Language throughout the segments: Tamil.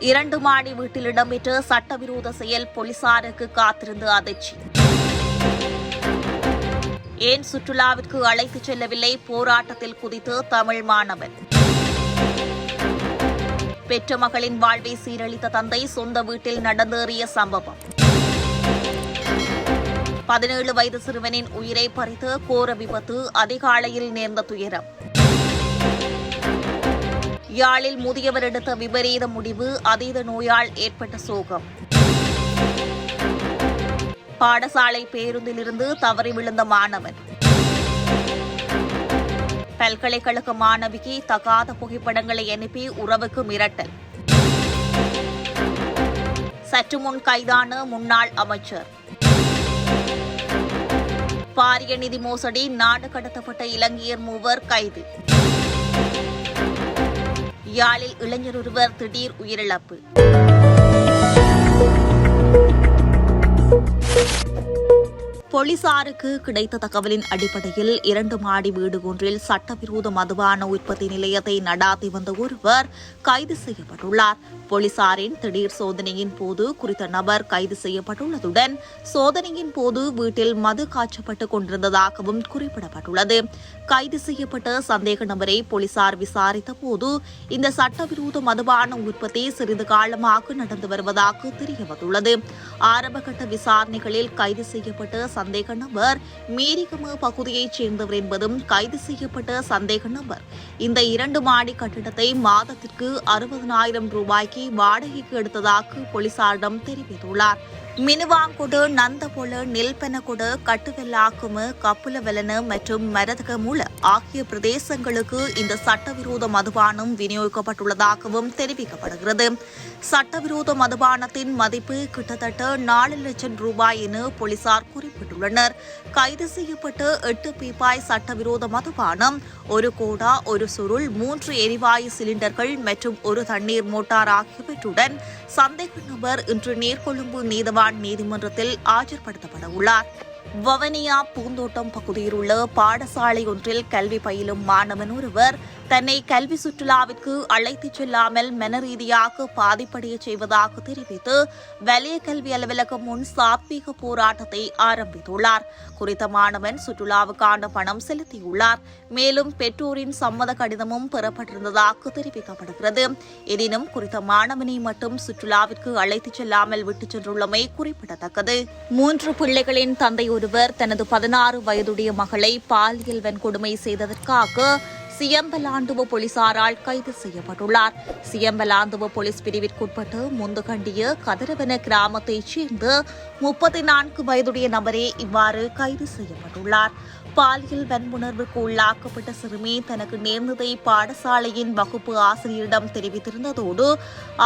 இரண்டு மாடி வீட்டில் இடம்பெற்ற சட்டவிரோத செயல் போலீசாருக்கு காத்திருந்து அதிர்ச்சி. ஏன் சுற்றுலாவிற்கு அழைத்துச் செல்லவில்லை? போராட்டத்தில் குதித்து தமிழ் மாணவன். பெற்ற மகளின் வாழ்வை சீரழித்த தந்தை சொந்த வீட்டில் நடந்தேறிய சம்பவம். பதினேழு வயது சிறுவனின் உயிரை பறித்து கோர விபத்து அதிகாலையில் நேர்ந்த துயரம். யாழில் முதியவர் எடுத்த விபரீத முடிவு அதீத நோயால் ஏற்பட்ட சோகம். பாடசாலை பேருந்திலிருந்து தவறி விழுந்த மாணவன். பல்கலைக்கழக மாணவிக்கு தகாத புகைப்படங்களை அனுப்பி உறவுக்கு மிரட்டல். சற்று முன் கைதான முன்னாள் அமைச்சர். பாரிய நிதி மோசடி நாடு கடத்தப்பட்ட இலங்கையர் மூவர் கைது. யாழில் இளைஞர் ஒருவர் திடீர் உயிரிழப்பு. போலீசாருக்கு கிடைத்த தகவலின் அடிப்படையில் இரண்டு மாடி வீடு ஒன்றில் சட்டவிரோத மதுபான உற்பத்தி நிலையத்தை நடாத்தி வந்த ஒருவர் கைது செய்யப்பட்டுள்ளார். போலீசாரின் திடீர் சோதனையின் போது குறித்த நபர் கைது செய்யப்பட்டுள்ளதுடன் சோதனையின் போது வீட்டில் மது காய்ச்சப்பட்டுக் கொண்டிருந்ததாகவும் குறிப்பிடப்பட்டுள்ளது. கைது செய்யப்பட்ட சந்தேக நபரை போலீசார் விசாரித்த போது இந்த சட்டவிரோத மதுபான உற்பத்தி சிறிது காலமாக நடந்து வருவதாக தெரியவந்துள்ளது. ஆரம்பகட்ட விசாரணைகளில் கைது செய்யப்பட்ட சந்தேக நபர். மீரிகம பகுதியைச் சேர்ந்தவர் என்பதும் கைது செய்யப்பட்ட சந்தேக நபர். இந்த இரண்டு மாடி கட்டிடத்தை மாதத்திற்கு அறுபதனாயிரம் ரூபாய்க்கு வாடகைக்கு எடுத்ததாக போலீசாரிடம் தெரிவித்துள்ளார். மினுவாங்குடு நந்தபொல நெல்பெனகுடு கட்டுவெல்லாக்குமு கப்புலவெலன மற்றும் மரதகமுல ஆகிய பிரதேசங்களுக்கு இந்த சட்டவிரோத மதுபானம் விநியோகிக்கப்பட்டுள்ளதாகவும் தெரிவிக்கப்படுகிறது. சட்டவிரோத மதுபானத்தின் மதிப்பு கிட்டத்தட்ட நாலு லட்சம் ரூபாய் என போலீசார் குறிப்பிட்டுள்ளனர். கைது செய்யப்பட்ட எட்டு பீப்பாய் சட்டவிரோத மதுபானம் ஒரு கோடா ஒரு சுருள் மூன்று எரிவாயு சிலிண்டர்கள் மற்றும் ஒரு தண்ணீர் மோட்டார் ஆகியவற்றுடன் சந்தேக நபர் இன்று நீர்கொழும்பு நீதவான் நீதிமன்றத்தில் ஆஜர்படுத்தப்பட உள்ளார் வவனியா பூந்தோட்டம் பகுதியில் உள்ள பாடசாலை ஒன்றில் கல்வி பயிலும் மாணவன் ஒருவர் தன்னை கல்வி சுற்றுலாவிற்கு அழைத்துச் செல்லாமல் மனரீதியாக பாதிப்படைய செய்வதாக தெரிவித்து வலய கல்வி அலுவலகம் முன் சாத்வீக போராட்டத்தை ஆரம்பித்துள்ளார். குறித்த மாணவன் சுற்றுலாவுக்கான பணம் செலுத்தியுள்ளார். மேலும் பெற்றோரின் சம்மத கடிதமும் பெறப்பட்டிருந்ததாக தெரிவிக்கப்படுகிறது. எனினும் குறித்த மாணவனை மட்டும் சுற்றுலாவிற்கு அழைத்துச் செல்லாமல் விட்டுச் சென்றுள்ளமை குறிப்பிடத்தக்கது. மூன்று பிள்ளைகளின் தந்தை ஒருவர் தனது பதினாறு வயதுடைய மகளை பாலியல் வன்கொடுமை செய்ததற்காக சியம்பலாண்டுவ போலீசாரால் கைது செய்யப்பட்டுள்ளார். சியம்பலாந்துவ போலீஸ் பிரிவிற்குட்பட்டு முந்துகண்டிய கதிரவன கிராமத்தைச் சேர்ந்த முப்பத்தி நான்கு வயதுடைய நபரே இவ்வாறு கைது செய்யப்பட்டுள்ளார். பாலியல் வன்புணர்வுக்கு உள்ளாக்கப்பட்ட சிறுமி தனக்கு நேர்ந்ததை பாடசாலையின் வகுப்பு ஆசிரியரிடம் தெரிவித்திருந்ததோடு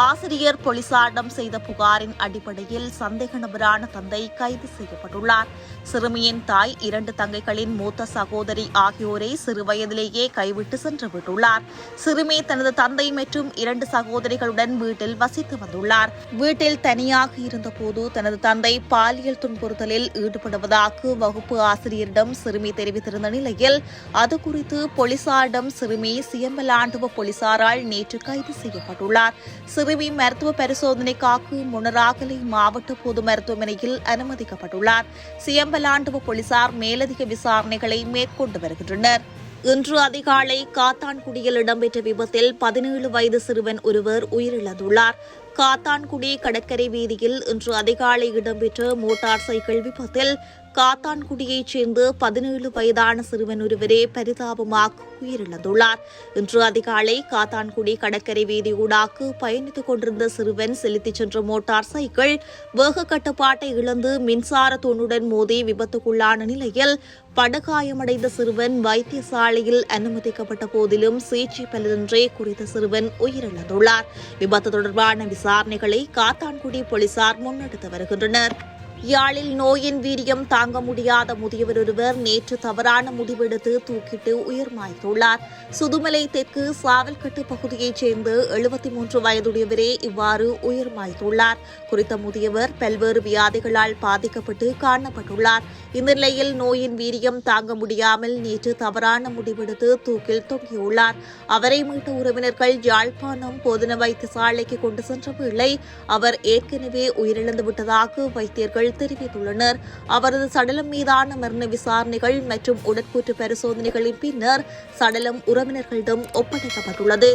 ஆசிரியர் போலீசாரிடம் செய்த புகாரின் அடிப்படையில் சந்தேக நபரான தந்தை கைது செய்யப்பட்டுள்ளார். சிறுமியின் தாய் இரண்டு தங்கைகளின் மூத்த சகோதரி ஆகியோரை சிறுவயதிலேயே கைவிட்டு சென்று விட்டுள்ளார். சிறுமி தனது தந்தை மற்றும் இரண்டு சகோதரிகளுடன் வீட்டில் வசித்து வந்துள்ளார். வீட்டில் தனியாக இருந்தபோது தனது தந்தை பாலியல் துன்புறுத்தலில் ஈடுபடுவதாக வகுப்பு ஆசிரியரிடம் சிறுமி தெரிவித்திருந்த நிலையில் அது குறித்து போலீசாரிடம் சிறுமி சியம்பலாண்டுவ போலீசாரால் நேற்று கைது செய்யப்பட்டுள்ளார். சிறுமி மருத்துவ பரிசோதனைக்காக முன்னராகலை மாவட்ட பொது மருத்துவமனையில் அனுமதிக்கப்பட்டுள்ளார். சியம்பலாண்டுவ போலீசார் மேலதிக விசாரணைகளை மேற்கொண்டு வருகின்றனர். இன்று அதிகாலை காத்தான்குடியில் இடம்பெற்ற விபத்தில் பதினேழு வயது சிறுவன் ஒருவர் உயிரிழந்துள்ளார். காத்தான்குடி கடற்கரை வீதியில் இன்று அதிகாலை இடம்பெற்ற மோட்டார் சைக்கிள் விபத்தில் காத்தான்குடியைச் சேர்ந்த பதினேழு வயதான சிறுவன் ஒருவரே பரிதாபமாக உயிரிழந்துள்ளார். இன்று அதிகாலை காத்தான்குடி கடற்கரை வீதியூடாக பயணித்துக் கொண்டிருந்த சிறுவன் செலுத்திச் சென்ற மோட்டார் சைக்கிள் வேக கட்டுப்பாட்டை இழந்து மின்சார தூணுடன் மோதி விபத்துக்குள்ளான நிலையில் படுகாயமடைந்த சிறுவன் வைத்தியசாலையில் அனுமதிக்கப்பட்ட போதிலும் சிகிச்சை பலனின்றே குறித்த சிறுவன் உயிரிழந்துள்ளார். விபத்து தொடர்பான விசாரணைகளை காத்தான்குடி போலீசார் முன்னெடுத்து வருகின்றனர். யாழில் நோயின் வீரியம் தாங்க முடியாத முதியவர் ஒருவர் நேற்று தவறான முடிவெடுத்து தூக்கிட்டு உயிர் மாய்த்துள்ளார் சுதுமலை தெற்கு சாவல்கட்டு பகுதியைச் சேர்ந்த எழுபத்தி மூன்று வயதுடையவரே இவ்வாறு உயிர் மாய்த்துள்ளார் குறித்த முதியவர் பல்வேறு வியாதிகளால் பாதிக்கப்பட்டு காணப்பட்டுள்ளார். இந்த நிலையில் நோயின் வீரியம் தாங்க முடியாமல் நேற்று தவறான முடிவெடுத்து தூக்கில் தொங்கியுள்ளார். அவரை மீட்ட உறவினர்கள் யாழ்ப்பாணம் பொதுன வைத்தியசாலைக்கு கொண்டு சென்ற வேளை அவர் ஏற்கனவே உயிரிழந்து விட்டதாக வைத்தியர்கள் தெரிவித்துள்ளனர் அவரது சடலம் மீதான மரண விசாரணைகள் மற்றும் உடற்கூற்று பரிசோதனைகளின் பின்னர் சடலம் உறவினர்களிடம் ஒப்படைக்கப்பட்டுள்ளது.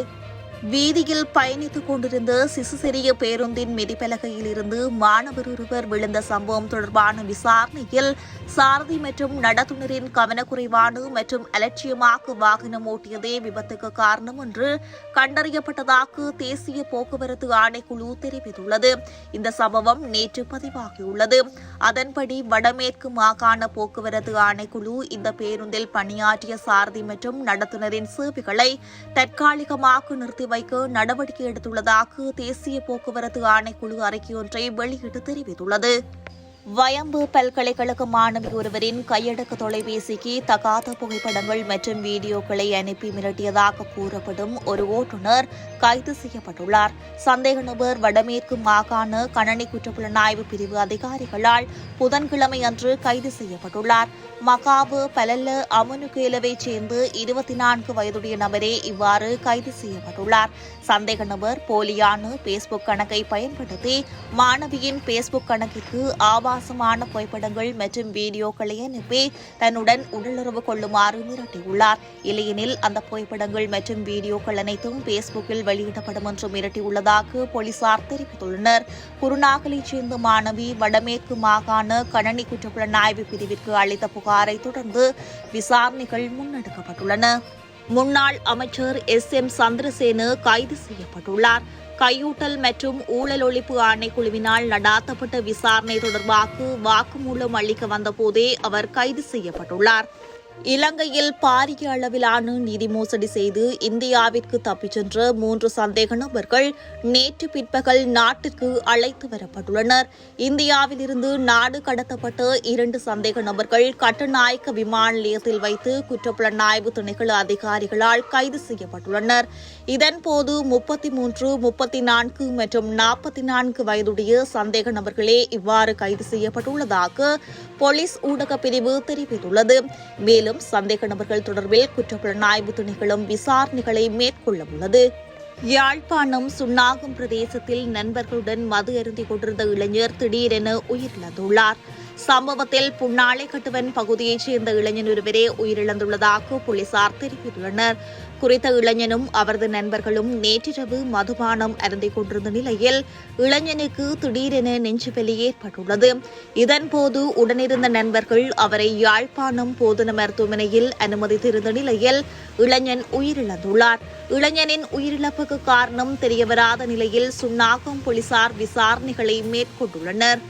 வீதியில் பயணித்துக் கொண்டிருந்த சிசு சிறிய பேருந்தின் மிதிப்பலகையில் இருந்து மாணவர் ஒருவர் விழுந்த சம்பவம் தொடர்பான விசாரணையில் சாரதி மற்றும் நடத்துனரின் கவனக்குறைவான மற்றும் அலட்சியமாக வாகனம் ஓட்டியதே விபத்துக்கு காரணம் என்று கண்டறியப்பட்டதாக தேசிய போக்குவரத்து ஆணைக்குழு தெரிவித்துள்ளது. இந்த சம்பவம் நேற்று பதிவாகியுள்ளது. அதன்படி வடமேற்கு மாகாண போக்குவரத்து ஆணைக்குழு இந்த பேருந்தில் பணியாற்றிய சாரதி மற்றும் நடத்துனரின் சேவைகளை தற்காலிகமாக நிறுத்தி வைக்க நடவடிக்கை எடுத்துள்ளதாக தேசிய போக்குவரத்து ஆணைக்குழு அறிக்கையொன்றை வெளியிட்டு தெரிவித்துள்ளது. வயம்பு பல்கலைக்கழக மாணவி ஒருவரின் கையடக்க தொலைபேசிக்கு தகாத புகைப்படங்கள் மற்றும் வீடியோக்களை அனுப்பி மிரட்டியதாக கூறப்படும் ஒரு ஓட்டுநர் கைது செய்யப்பட்டுள்ளார். சந்தேக நபர் வடமேற்கு மாகாண கணனி குற்றப்புலனாய்வு பிரிவு அதிகாரிகளால் புதன்கிழமை அன்று கைது செய்யப்பட்டுள்ளார். மகாவு பலல்ல அமுனுகேலவைச் சேர்ந்து இருபத்தி நான்கு வயதுடைய நபரே இவ்வாறு கைது செய்யப்பட்டுள்ளார். சந்தேக நபர் போலியான பேஸ்புக் கணக்கை பயன்படுத்தி மாணவியின் பேஸ்புக் கணக்கிற்கு ஆபாசமான புகைப்படங்கள் மற்றும் வீடியோக்களை அனுப்பி தன்னுடன் உடலுறவு கொள்ளுமாறு மிரட்டியுள்ளார். இல்லையெனில் அந்த புகைப்படங்கள் மற்றும் வீடியோக்கள் அனைத்தும் பேஸ்புக்கில் வெளியிடப்படும் என்று மிரட்டியுள்ளதாக போலீசார் தெரிவித்துள்ளனர். குருநாகலைச் சேர்ந்த மாணவி வடமேற்கு மாகாண கணனி குற்றப்புலனாய்வு பிரிவிற்கு அளித்த புகாரை தொடர்ந்து விசாரணைகள் முன்னெடுக்கப்பட்டுள்ளன. முன்னாள் அமைச்சர் எஸ். எம். சந்திரசேனு கைது செய்யப்பட்டுள்ளார். கையூட்டல் மற்றும் ஊழல் ஒழிப்பு ஆணைக்குழுவினால் நடாத்தப்பட்ட விசாரணை தொடர்பாக வாக்குமூலம் அளிக்க வந்தபோதே அவர் கைது செய்யப்பட்டுள்ளார். இலங்கையில் பாரிய அளவிலான நிதி மோசடி செய்து இந்தியாவிற்கு தப்பிச் சென்ற மூன்று சந்தேக நபர்கள் நேற்று பிற்பகல் நாட்டிற்கு அழைத்து வரப்பட்டுள்ளனர். இந்தியாவிலிருந்து நாடு கடத்தப்பட்ட இரண்டு சந்தேக நபர்கள் கட்டநாயக்க விமான நிலையத்தில் வைத்து குற்றப்புலனாய்வு திணைக்கள அதிகாரிகளால் கைது செய்யப்பட்டுள்ளனர். இதன்போது முப்பத்தி மூன்று முப்பத்தி நான்கு மற்றும் நாற்பத்தி நான்கு வயதுடைய சந்தேக நபர்களே இவ்வாறு கைது செய்யப்பட்டுள்ளதாக போலீஸ் ஊடக பிரிவு தெரிவித்துள்ளது. மேலும் மேலும் சந்தேக நபர்கள் தொடர்பில் குற்றப்புலனாய்வு திணைக்களம் விசாரணைகளை மேற்கொள்ள உள்ளது யாழ்ப்பாணம் சுன்னாகம் பிரதேசத்தில் நண்பர்களுடன் மது அருந்தி கொண்டிருந்த இளைஞர் திடீரென உயிரிழந்துள்ளார். சம்பவத்தில் புன்னாளை கட்டுவன் பகுதியைச் சேர்ந்த இளைஞன் ஒருவரே உயிரிழந்துள்ளதாக போலீசார் தெரிவித்துள்ளனர். குறித்த இளைஞனும் அவரது நண்பர்களும் நேற்றிரவு மதுபானம் அருந்திக் கொண்டிருந்த நிலையில் இளைஞனுக்கு திடீரென நெஞ்சுவலி ஏற்பட்டுள்ளது. இதன்போது உடனிருந்த நண்பர்கள் அவரை யாழ்ப்பாணம் போதன மருத்துவமனையில் அனுமதித்திருந்த நிலையில் இளைஞன் உயிரிழந்துள்ளார். இளைஞனின் உயிரிழப்புக்கு காரணம் தெரியவராத நிலையில் சுன்னாகம் போலீசார் விசாரணைகளை மேற்கொண்டுள்ளனர்.